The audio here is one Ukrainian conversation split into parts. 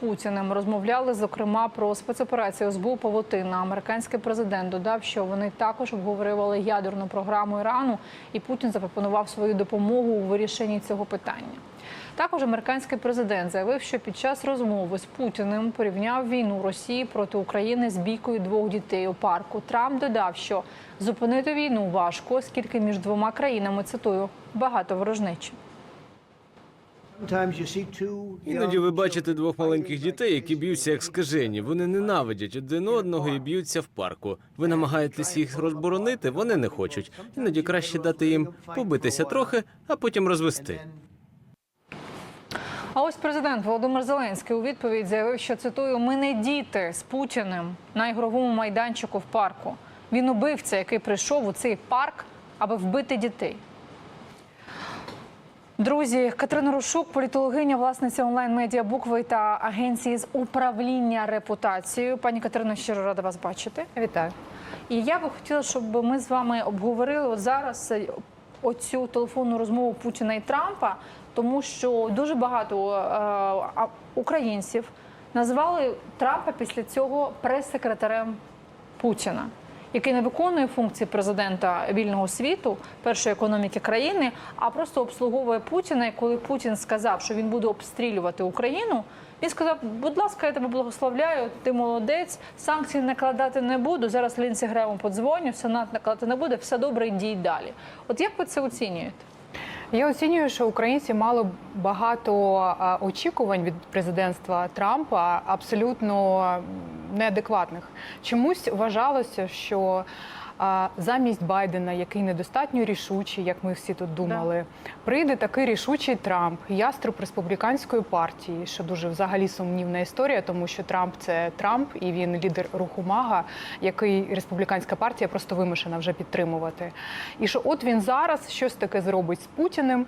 Путіним розмовляли зокрема про спецоперацію СБУ Павутина. Американський президент додав, що вони також обговорювали ядерну програму Ірану, і Путін запропонував свою допомогу у вирішенні цього питання. Також американський президент заявив, що під час розмови з Путіним порівняв війну Росії проти України з бійкою двох дітей у парку. Трамп додав, що зупинити війну важко, оскільки між двома країнами цитую багато ворожнечі. Іноді ви бачите двох маленьких дітей, які б'ються як скажені. Вони ненавидять один одного і б'ються в парку. Ви намагаєтесь їх розборонити, вони не хочуть. Іноді краще дати їм побитися трохи, а потім розвести. А ось президент Володимир Зеленський у відповідь заявив, що цитую: ми не діти з Путіним на ігровому майданчику в парку. Він убивця, який прийшов у цей парк, аби вбити дітей. Друзі, Катерина Рушук, політологиня, власниця онлайн-медіа букви та агенції з управління репутацією. Пані Катерино, щиро рада вас бачити. Вітаю. І я би хотіла, щоб ми з вами обговорили от зараз е, оцю телефонну розмову Путіна і Трампа, тому що дуже багато е, українців назвали Трампа після цього прес-секретарем Путіна. Який не виконує функції президента вільного світу, першої економіки країни, а просто обслуговує Путіна. І коли Путін сказав, що він буде обстрілювати Україну, він сказав: будь ласка, я тебе благословляю, ти молодець, санкцій накладати не буду. Зараз Лінці Грему подзвоню, Сенат накладати не буде, все добре, йдіть далі. От як ви це оцінюєте? Я оцінюю, що українці мали багато очікувань від президентства Трампа, абсолютно неадекватних. Чомусь вважалося, що а, замість Байдена, який недостатньо рішучий, як ми всі тут думали, прийде такий рішучий Трамп, яструб республіканської партії, що дуже взагалі сумнівна історія, тому що Трамп це Трамп, і він лідер руху Мага, який республіканська партія просто вимушена вже підтримувати. І що от він зараз щось таке зробить з Путіним.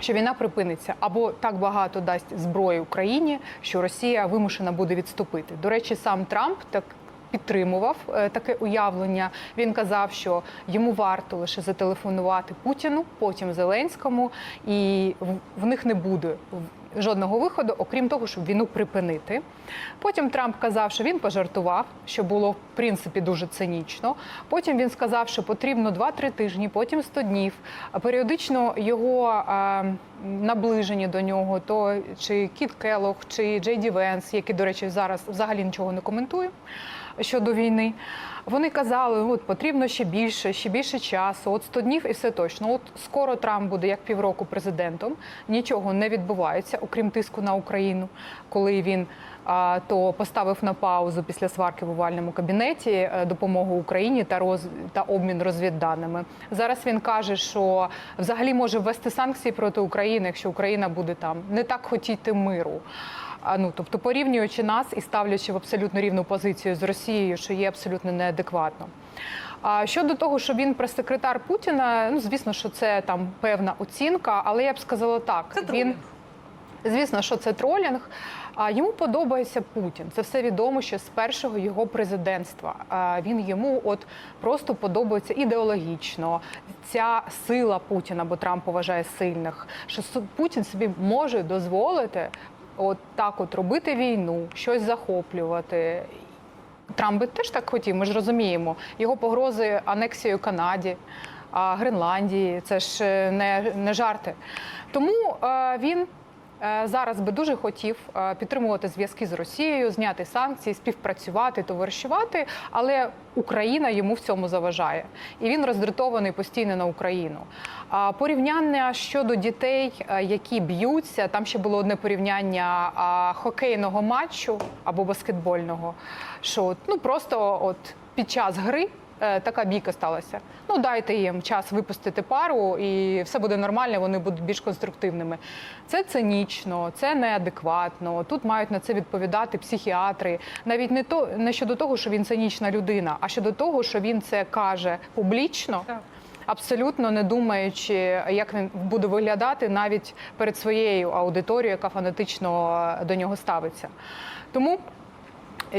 Що війна припиниться або так багато дасть зброї Україні, що Росія вимушена буде відступити. До речі, сам Трамп так підтримував е, таке уявлення. Він казав, що йому варто лише зателефонувати Путіну, потім Зеленському, і в- них не буде жодного виходу, окрім того, щоб війну припинити. Потім Трамп казав, що він пожартував, що було в принципі дуже цинічно. Потім він сказав, що потрібно 2-3 тижні, потім 100 днів. Періодично його наближені до нього, то чи Кіт Келлог, чи Джей Ді Венс, які, до речі, зараз взагалі нічого не коментує щодо війни. Вони казали, от потрібно ще більше, ще більше часу, от 100 днів і все точно. От скоро Трамп буде як півроку президентом. Нічого не відбувається, окрім тиску на Україну, коли він то поставив на паузу після сварки в овальному кабінеті е, допомогу Україні та роз та обмін розвідданими. Зараз він каже, що взагалі може ввести санкції проти України, якщо Україна буде там не так хотіти миру. Ну, тобто порівнюючи нас і ставлячи в абсолютно рівну позицію з Росією, що є абсолютно неадекватно. А щодо того, що він прес-секретар Путіна, ну звісно, що це там певна оцінка, але я б сказала так. Це він. Звісно, що це тролінг. А йому подобається Путін. Це все відомо ще з першого його президентства. Він йому от просто подобається ідеологічно. Ця сила Путіна, бо Трамп вважає сильних, що Путін собі може дозволити от так от робити війну, щось захоплювати. Трамп би теж так хотів, ми ж розуміємо. Його погрози анексією Канаді, а, Гренландії це ж е, не, не жарти. Тому е, він зараз би дуже хотів е, підтримувати зв'язки з Росією, зняти санкції, співпрацювати, товаришувати, але Україна йому в цьому заважає. І він роздратований постійно на Україну. Порівняння щодо дітей, е, які б'ються, там ще було одне порівняння хокейного матчу або баскетбольного. Що ну просто от під час гри. Е, Така бійка сталася. Ну дайте їм час випустити пару, і все буде нормально. Вони будуть більш конструктивними. Це цинічно, це неадекватно. Тут мають на це відповідати психіатри. Навіть не то не щодо того, що він цинічна людина, а щодо того, що він це каже публічно Так. абсолютно не думаючи, як він буде виглядати навіть перед своєю аудиторією, яка фанатично е, до нього ставиться. Тому.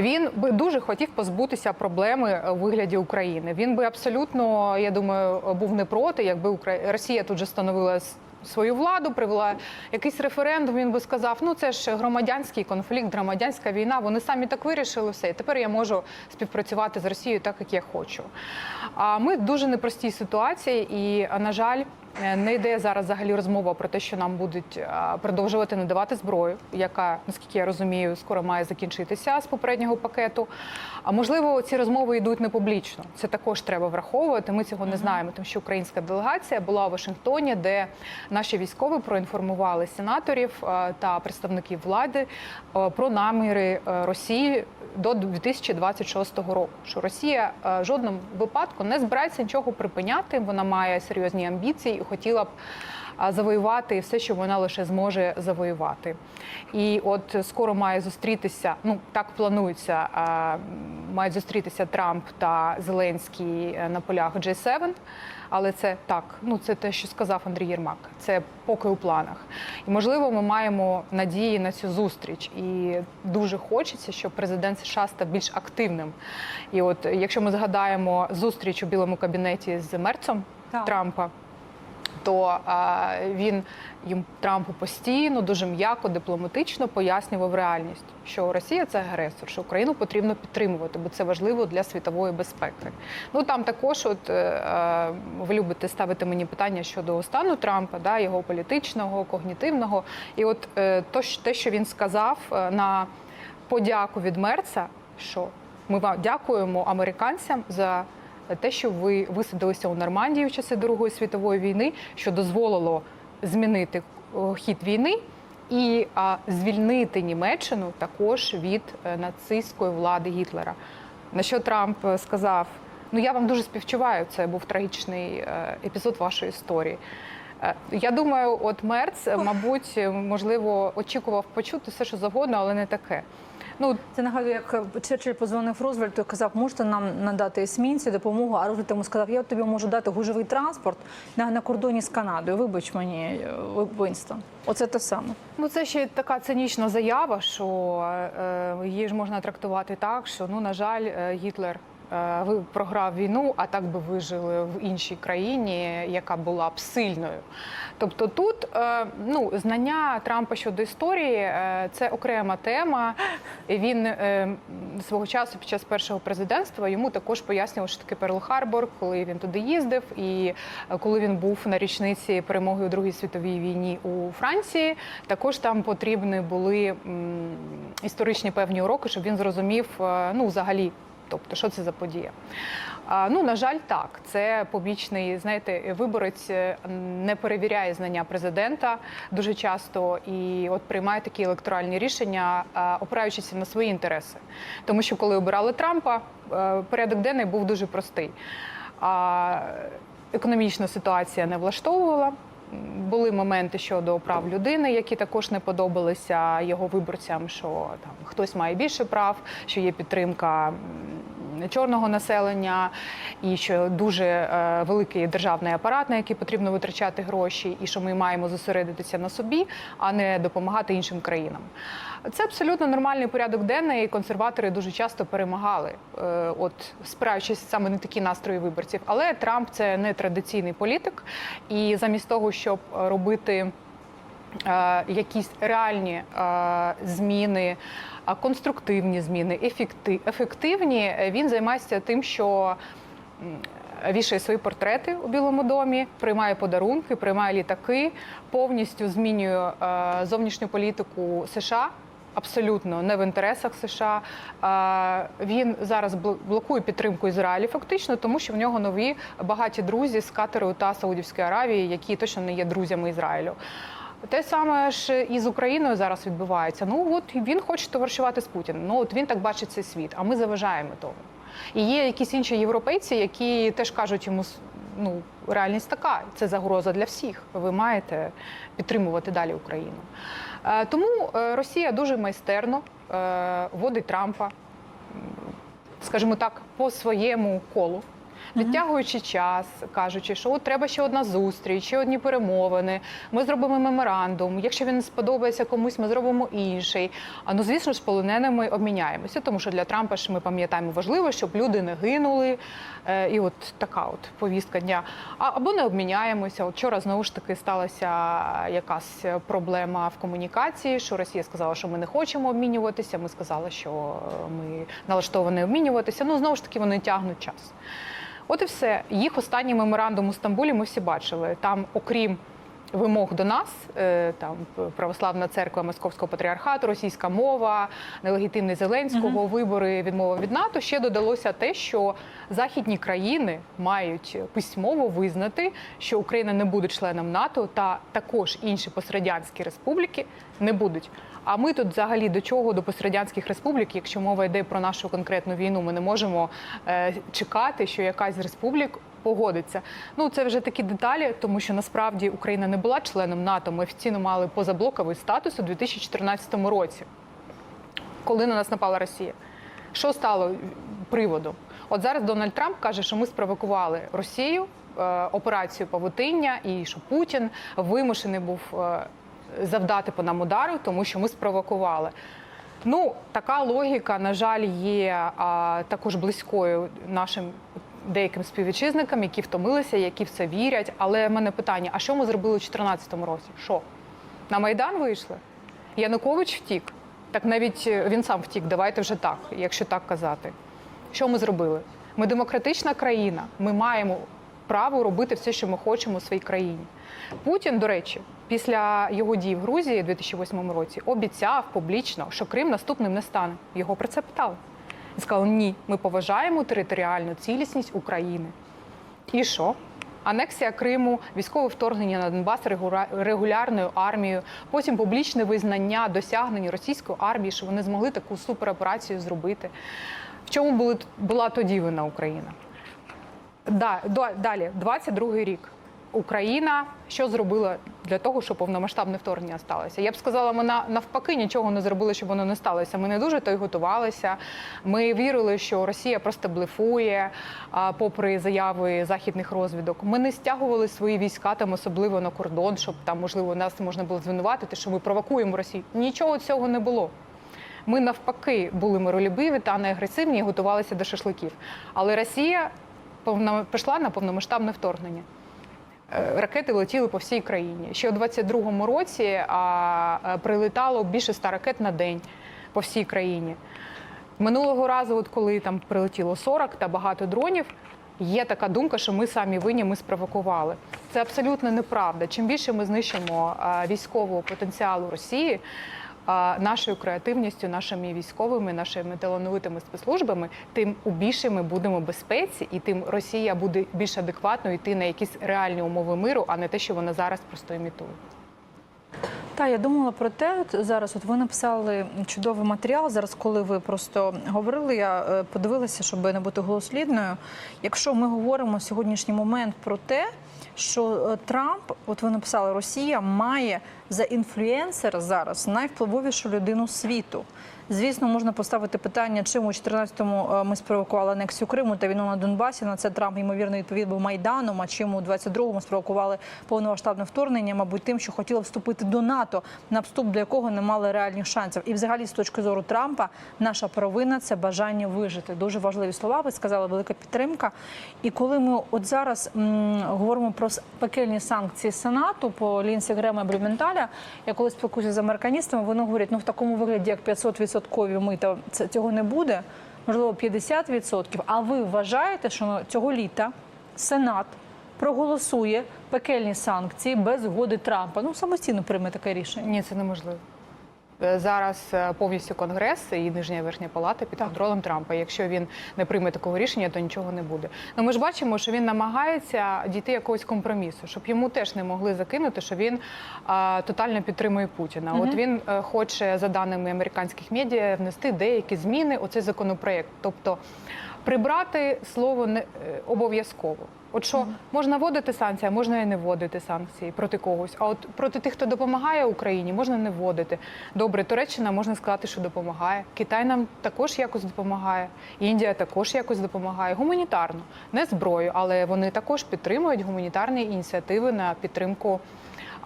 Він би дуже хотів позбутися проблеми у вигляді України. Він би абсолютно, я думаю, був не проти, якби. Росія тут же становила свою владу, привела якийсь референдум. Він би сказав: ну це ж громадянський конфлікт, громадянська війна. Вони самі так вирішили все. І тепер я можу співпрацювати з Росією так, як я хочу. А ми дуже непростій ситуації, і на жаль. Е, Не йде зараз взагалі розмова про те, що нам будуть продовжувати надавати зброю, яка, наскільки я розумію, скоро має закінчитися з попереднього пакету. А можливо, ці розмови йдуть не публічно. Це також треба враховувати. Ми цього не знаємо, тому що українська делегація була у Вашингтоні, де наші військові проінформували сенаторів е, та представників влади е, про наміри е, Росії до 2026 року. Що Росія е, в жодному випадку не збирається нічого припиняти. Вона має серйозні амбіції і хотіла б завоювати все, що вона лише зможе завоювати. І от скоро має зустрітися. Ну так планується. Мають зустрітися Трамп та Зеленський е, на полях G7. Але це так, ну це те, що сказав Андрій Єрмак. Це поки у планах. І можливо, ми маємо надії на цю зустріч. І дуже хочеться, щоб президент США став більш активним. І от якщо ми згадаємо зустріч у білому кабінеті з Мерцом Так. Трампа. То він їм Трампу постійно, дуже м'яко, дипломатично пояснював реальність, що Росія це агресор, що Україну потрібно підтримувати, бо це важливо для світової безпеки. Ну там також, от е, ви любите ставити мені питання щодо стану Трампа, да, його політичного, когнітивного. І от е, то, те, що він сказав е, на подяку від Мерца, що ми вам дякуємо американцям за те, що ви висадилися у Нормандії в часи Другої світової війни, що дозволило змінити хід війни і звільнити Німеччину також від е, нацистської влади Гітлера. На що Трамп е, сказав: Ну я вам дуже співчуваю, це був трагічний е, епізод вашої історії. Е, Я думаю, от Мерц, е, мабуть, е, можливо, очікував почути все, що завгодно, але не таке. Ну, Це нагадує, як Черчилль позвонив Розвельту казав, можете нам надати есмінці допомогу, а Розвельт йому сказав, я тобі можу дати гужовий транспорт на, на кордоні з Канадою. Вибач мені, е, Вінстон. Оце те саме. Ну, це ще така цинічна заява, що е, її ж можна трактувати так, що ну на жаль, е, Гітлер. Е, Ви програв війну, а так би вижили в іншій країні, яка була б сильною. Тобто тут е, ну, знання Трампа щодо історії е, це окрема тема. Він свого часу під час першого президентства йому також пояснював, що таке Перл-Харбор, коли він туди їздив, і коли він був на річниці перемоги у Другій світовій війні у Франції, також там потрібні були історичні певні уроки, щоб він зрозумів, ну взагалі. Тобто, що це за подія? А, ну, на жаль, так. Це побічний, знаєте, виборець е, не перевіряє знання президента дуже часто і от приймає такі електоральні рішення, опираючись на свої інтереси. Тому що коли обирали Трампа, е, порядок денний був дуже простий. А економічна ситуація не влаштовувала. Були моменти щодо прав людини, які також не подобалися його виборцям, що там хтось має більше прав, що є підтримка чорного населення, і що дуже е, великий державний апарат, на який потрібно витрачати гроші, і що ми маємо зосередитися на собі, а не допомагати іншим країнам. Це абсолютно нормальний порядок денний. і Консерватори дуже часто перемагали, е, от спираючись саме на такі настрої виборців. Але Трамп це не традиційний політик, і замість того, щоб робити е, якісь реальні е, зміни, конструктивні зміни, ефекти- ефективні, е, він займається тим, що вішає свої портрети у Білому домі, приймає подарунки, приймає літаки, повністю змінює е, зовнішню політику США. Абсолютно не в інтересах США. Він зараз блокує підтримку Ізраїлю, фактично, тому що в нього нові багаті друзі з Катару та Саудівської Аравії, які точно не є друзями Ізраїлю. Те саме ж і з Україною зараз відбувається. Ну от він хоче товаришувати з Путіним. Ну от він так бачить цей світ, а ми заважаємо тому. І є якісь інші європейці, які теж кажуть йому ну реальність така, це загроза для всіх. Ви маєте підтримувати далі Україну. Е, Тому е, Росія дуже майстерно водить вводить Трампа, скажімо так, по своєму колу. Відтягуючи час, кажучи, що от треба ще одна зустріч, ще одні перемовини. Ми зробимо меморандум. Якщо він сподобається комусь, ми зробимо інший. А ну звісно ж, полоненими обміняємося, тому що для Трампа ж ми пам'ятаємо важливо, щоб люди не гинули. Е, І от така от повістка дня. А або не обміняємося. От вчора знову ж таки сталася якась проблема в комунікації, що Росія сказала, що ми не хочемо обмінюватися. Ми сказали, що е, ми налаштовані обмінюватися. Ну знову ж таки вони тягнуть час. От і все. Їх останній меморандум у Стамбулі ми всі бачили. Там, окрім вимог до нас, е, там православна церква Московського патріархату, російська мова, нелегітимність Зеленського, вибори, відмова від НАТО. Ще додалося те, що західні країни мають письмово визнати, що Україна не буде членом НАТО, та також інші пострадянські республіки не будуть. А ми тут взагалі до чого до пострадянських республік, якщо мова йде про нашу конкретну війну, ми не можемо е, чекати, що якась з республік погодиться. Ну це вже такі деталі, тому що насправді Україна не була членом НАТО. Ми офіційно мали позаблоковий статус у 2014 році, коли на нас напала Росія. Що стало приводом? От зараз Дональд Трамп каже, що ми спровокували Росію, е, операцію Павутиння, і що Путін вимушений був е, завдати по нам удару, тому що ми спровокували. Ну, така логіка, на жаль, є а, також близькою нашим деяким співвітчизникам, які втомилися, які в це вірять. Але в мене питання: а що ми зробили у 2014 році? Що? На Майдан вийшли? Янукович втік. Так навіть е, він сам втік, давайте вже так, якщо так казати. Що ми зробили? Ми демократична країна, ми маємо право робити все, що ми хочемо у своїй країні. Путін, до речі, після його дій в Грузії у 2008 році обіцяв публічно, що Крим наступним не стане. Його про це питали. Сказав: ні, ми поважаємо територіальну цілісність України. І що? Анексія Криму, військове вторгнення на Донбас регулярною армією, потім публічне визнання досягнень російської армії, що вони змогли таку супероперацію зробити. В чому були, була тоді вина Україна? Далі, 22-й рік. Україна що зробила для того, щоб повномасштабне вторгнення сталося? Я б сказала, ми навпаки нічого не зробили, щоб воно не сталося. Ми не дуже то й готувалися. Ми вірили, що Росія просто блефує, попри заяви західних розвідок. Ми не стягували свої війська там, особливо на кордон, щоб там можливо нас можна було звинуватити, що ми провокуємо Росію. Нічого цього не було. Ми навпаки були миролюбиві та не агресивні і готувалися до шашликів. Але Росія повно- пішла на повномасштабне вторгнення. Е, Ракети летіли по всій країні. Ще у 22-му році а, е, прилетало більше 100 ракет на день по всій країні. Минулого разу, от коли там прилетіло 40 та багато дронів, є така думка, що ми самі винні, ми спровокували. Це абсолютно неправда. Чим більше ми знищимо а, військового потенціалу Росії, нашою креативністю, нашими військовими, нашими талановитими спецслужбами, тим у більше ми будемо безпеці, і тим Росія буде більш адекватно йти на якісь реальні умови миру, а не те, що вона зараз просто імітує. Та я думала про те, от зараз. От ви написали чудовий матеріал. Зараз, коли ви просто говорили, я е, подивилася, щоб не бути голослідною. Якщо ми говоримо сьогоднішній момент про те, що е, Трамп, от ви написали, Росія має за інфлюенсера зараз найвпливовішу людину світу. Звісно, можна поставити питання, чим у 14-му е, ми спровокували анексію Криму та війну на Донбасі. На це Трамп ймовірно відповів був Майданом. А чим у 22-му спровокували повномасштабне вторгнення, мабуть, тим, що хотіли вступити до НАТО, на вступ до якого не мали реальних шансів. І, взагалі, з точки зору Трампа, наша провина це бажання вижити. Дуже важливі слова. Ви сказали, велика підтримка. І коли ми от зараз говоримо про пекельні санкції Сенату по Лінсі Грема Блюменталя, я коли спілкуюся з американістами, вони говорять, ну в такому вигляді, як 500% мита, це цього не буде. Можливо, 50%. А ви вважаєте, що цього літа Сенат проголосує пекельні санкції без згоди Трампа? Ну самостійно прийме таке рішення. Ні, це неможливо. Е, Зараз е, повністю конгрес і нижня і верхня палата під контролем Трампа. Якщо він не прийме такого рішення, то нічого не буде. Ну ми ж бачимо, що він намагається дійти якогось компромісу, щоб йому теж не могли закинути, що він а, тотально підтримує Путіна. От він е, хоче, за даними американських медіа, внести деякі зміни у цей законопроект. Тобто прибрати слово не е, обов'язково. От що можна вводити санкції, а можна і не вводити санкції проти когось. А от проти тих, хто допомагає Україні, можна не вводити. Добре, Туреччина можна сказати, що допомагає. Китай нам також якось допомагає. Індія також якось допомагає. Гуманітарно, не зброю, але вони також підтримують гуманітарні ініціативи на підтримку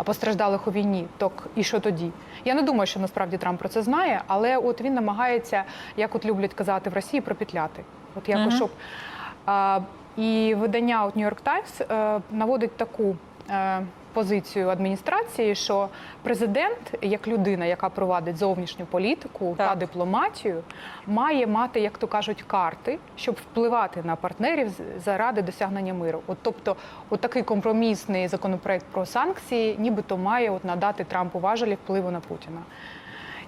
а постраждалих у війні. Так і що тоді? Я не думаю, що насправді Трамп про це знає, але от він намагається, як от люблять казати в Росії, пропетляти. От якось Мгм. щоб. А, і видання от New York Times е, наводить таку е, позицію адміністрації, що президент, як людина, яка провадить зовнішню політику Так. та дипломатію, має мати, як то кажуть, карти, щоб впливати на партнерів заради досягнення миру. От тобто, от такий компромісний законопроект про санкції, нібито має от надати Трампу важелі впливу на Путіна.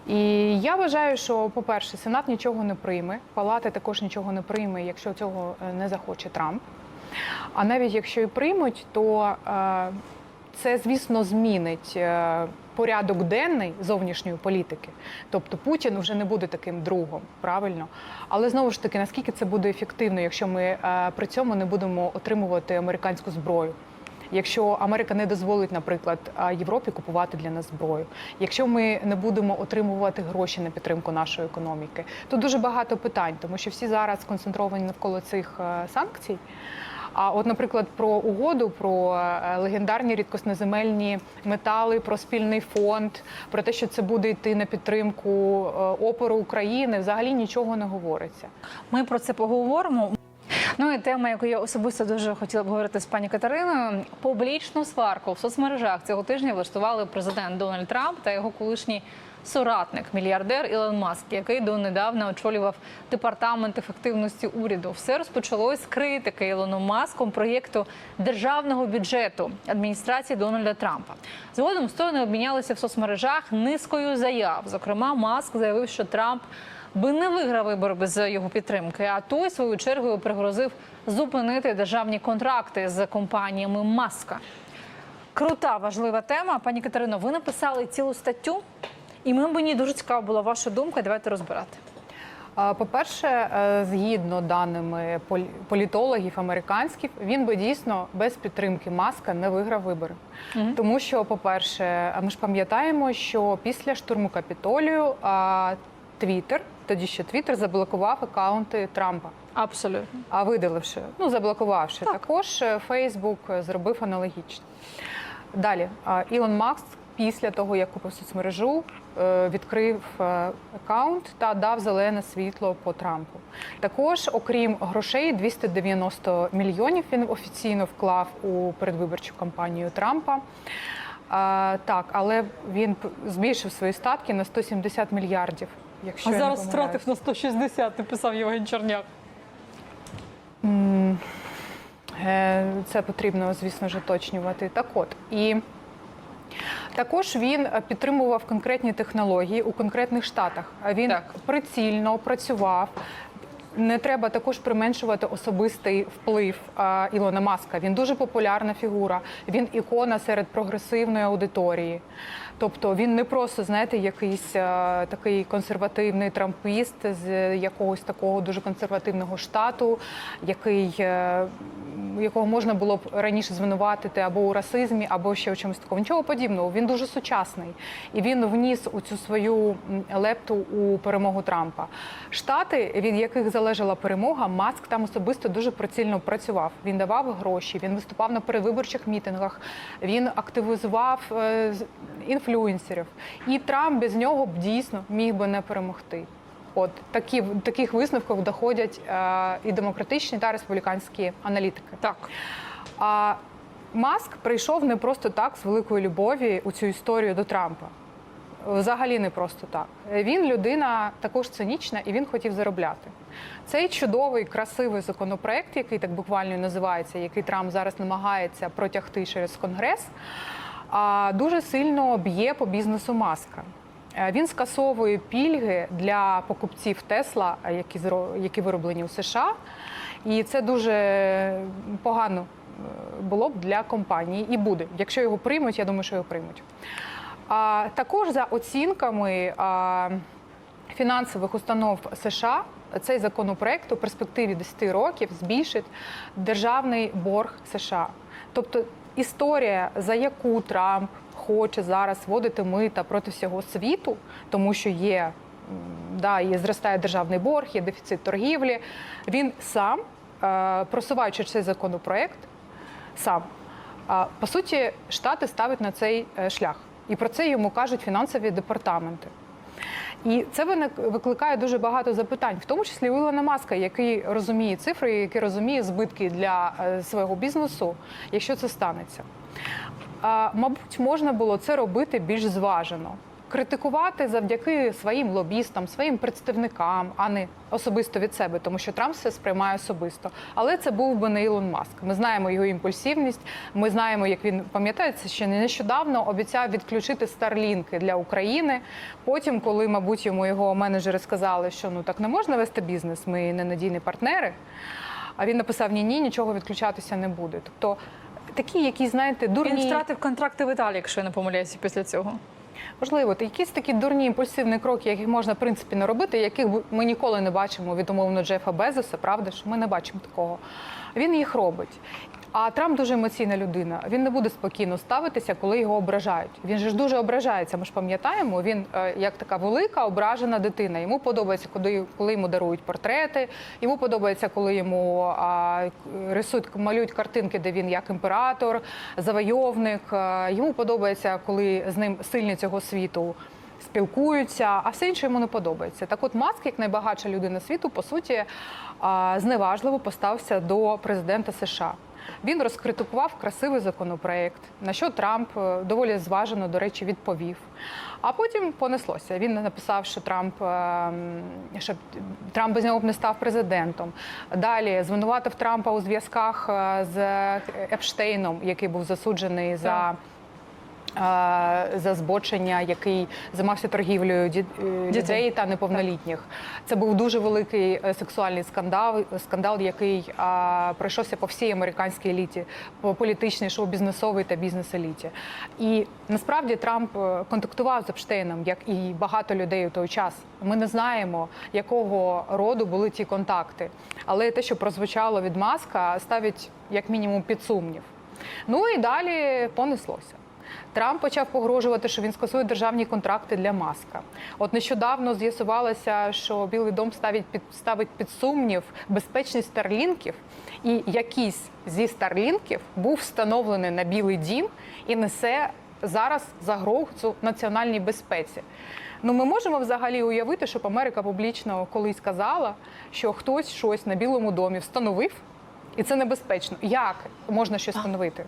І я вважаю, що, по-перше, Сенат нічого не прийме, Палата також нічого не прийме, якщо цього е, не захоче Трамп. А навіть якщо і приймуть, то е, це, звісно, змінить е, порядок денний зовнішньої політики. Тобто Путін вже не буде таким другом, правильно. Але знову ж таки, наскільки це буде ефективно, якщо ми е, при цьому не будемо отримувати американську зброю? Якщо Америка не дозволить, наприклад, Європі купувати для нас зброю, якщо ми не будемо отримувати гроші на підтримку нашої економіки, то дуже багато питань, тому що всі зараз сконцентровані навколо цих е, санкцій. А от, наприклад, про угоду, про е, легендарні рідкоснеземельні метали, про спільний фонд, про те, що це буде йти на підтримку е, опору України, взагалі нічого не говориться. Ми про це поговоримо. Ну і тема, яку я особисто дуже хотіла б говорити з пані Катериною, публічну сварку в соцмережах цього тижня влаштували президент Дональд Трамп та його колишній соратник, мільярдер Ілон Маск, який донедавна очолював департамент ефективності уряду. Все розпочалось з критики Ілоном Маском проєкту державного бюджету адміністрації Дональда Трампа. Згодом сторони обмінялися в соцмережах низкою заяв. Зокрема, Маск заявив, що Трамп би не виграв вибори без його підтримки. А той свою чергою пригрозив зупинити державні контракти з компаніями Маска. Крута важлива тема. Пані Катерино, ви написали цілу статтю, і мені дуже цікава була ваша думка. Давайте розбирати. По-перше, е, згідно даними політологів американських, він би дійсно без підтримки маска не виграв вибори. Тому що, по-перше, ми ж пам'ятаємо, що після штурму Капітолію Твіттер, тоді ще Твіттер заблокував акаунти Трампа. Абсолютно. А видаливши, ну заблокувавши, також е, Фейсбук зробив аналогічно. Далі Ілон Маск після того, як купив соцмережу, е, відкрив е, аккаунт та дав зелене світло по Трампу. Також, окрім грошей, 290 мільйонів він офіційно вклав у передвиборчу кампанію Трампа. Так, але він збільшив свої статки на 170 мільярдів. Якщо А зараз втратив на 160, написав Євген Черняк. Е, Це потрібно, звісно ж, уточнювати. Так от і також він е, підтримував конкретні технології у конкретних штатах. Він Так. прицільно працював. Не треба також применшувати особистий вплив а, Ілона Маска. Він дуже популярна фігура. Він ікона серед прогресивної аудиторії. Тобто він не просто, знаєте, якийсь а, такий консервативний трампіст з якогось такого дуже консервативного штату, який, е, якого можна було б раніше звинуватити або у расизмі, або ще у чомусь такому. Нічого подібного. Він дуже сучасний. І він вніс у цю свою лепту у перемогу Трампа. Штати, від яких залежала перемога, Маск там особисто дуже прицільно працював. Він давав гроші, він виступав на перевиборчих мітингах, він активізував е, з- інфлюенсерів. І Трамп без нього б дійсно міг би не перемогти. От такі таких висновків доходять е, і демократичні та республіканські аналітики. Так. А Маск прийшов не просто так з великої любові у цю історію до Трампа. Взагалі не просто так. Він людина також цинічна і він хотів заробляти. Цей чудовий, красивий законопроект, який так буквально називається, який Трамп зараз намагається протягти через Конгрес, а, дуже сильно б'є по бізнесу Маска. Е, Він скасовує пільги для покупців Тесла, е, які які вироблені у США, і це дуже погано е, було б для компанії і буде. Якщо його приймуть, я думаю, що його приймуть. А також за оцінками фінансових установ США цей законопроект у перспективі 10 років збільшить державний борг США. Тобто історія, за яку Трамп хоче зараз вводити мита проти всього світу, тому що є. Да, і зростає державний борг, є дефіцит торгівлі. Він сам, е, просуваючи цей законопроект, сам по суті, штати ставить на цей е, шлях, і про це йому кажуть фінансові департаменти. І це викликає дуже багато запитань, в тому числі у Ілона Маска, який розуміє цифри, який розуміє збитки для е, свого бізнесу, якщо це станеться. Мабуть, можна було це робити більш зважено. Критикувати завдяки своїм лобістам, своїм представникам, а не особисто від себе, тому що Трамп все сприймає особисто. Але це був би не Ілон Маск. Ми знаємо його імпульсивність. Ми знаємо, як він пам'ятається, що нещодавно обіцяв відключити старлінки для України. Потім, коли, мабуть, йому його менеджери сказали, що ну так не можна вести бізнес, ми ненадійні партнери. А він написав: ні, ні, нічого відключатися не буде. Тобто такі, які знаєте, дурні Він втратив контракти в Італії, якщо я не помиляюся після цього. Можливо, то якісь такі дурні імпульсивні кроки, яких можна в принципі не робити, яких ми ніколи не бачимо від умовно Джефа Безоса, правда ж? Ми не бачимо такого. Він їх робить. А Трамп дуже емоційна людина. Він не буде спокійно ставитися, коли його ображають. Він же ж дуже ображається. Ми ж пам'ятаємо. Він е, як така велика ображена дитина. Йому подобається, коли, коли йому дарують портрети. Йому подобається, коли йому а, рисують, малюють картинки, де він як імператор, завойовник. Е, Йому подобається, коли з ним сильні цього світу спілкуються, а все інше йому не подобається. Так от Маск, як найбагатша людина світу, по суті, зневажливо поставився до президента США. Він розкритикував красивий законопроект, на що Трамп е, доволі зважено, до речі, відповів. А потім понеслося. Він написав, що Трамп ем, що Трамп без нього б не став президентом. Далі звинуватив Трампа у зв'язках е, з Епштейном, який був засуджений за. Так. е, За збочення, який займався торгівлею е, дітей та неповнолітніх, це був дуже великий е, сексуальний скандал, скандал, який пройшовся по всій американській еліті, по політичній, шоу-бізнесовій та бізнес-еліті. І насправді Трамп е, контактував з Епштейном, як і багато людей у той час. Ми не знаємо, якого роду були ті контакти, але те, що прозвучало від маска, ставить як мінімум під сумнів. Ну і далі понеслося. Трамп почав погрожувати, що він скасує державні контракти для маска. От нещодавно з'ясувалося, що Білий дом ставить під ставить під сумнів безпечність старлінків, і якийсь зі старлінків був встановлений на Білий дім і несе зараз загрозу національній безпеці. Ну, ми можемо взагалі уявити, щоб Америка публічно колись сказала, що хтось щось на Білому домі встановив, і це небезпечно. Як можна щось встановити?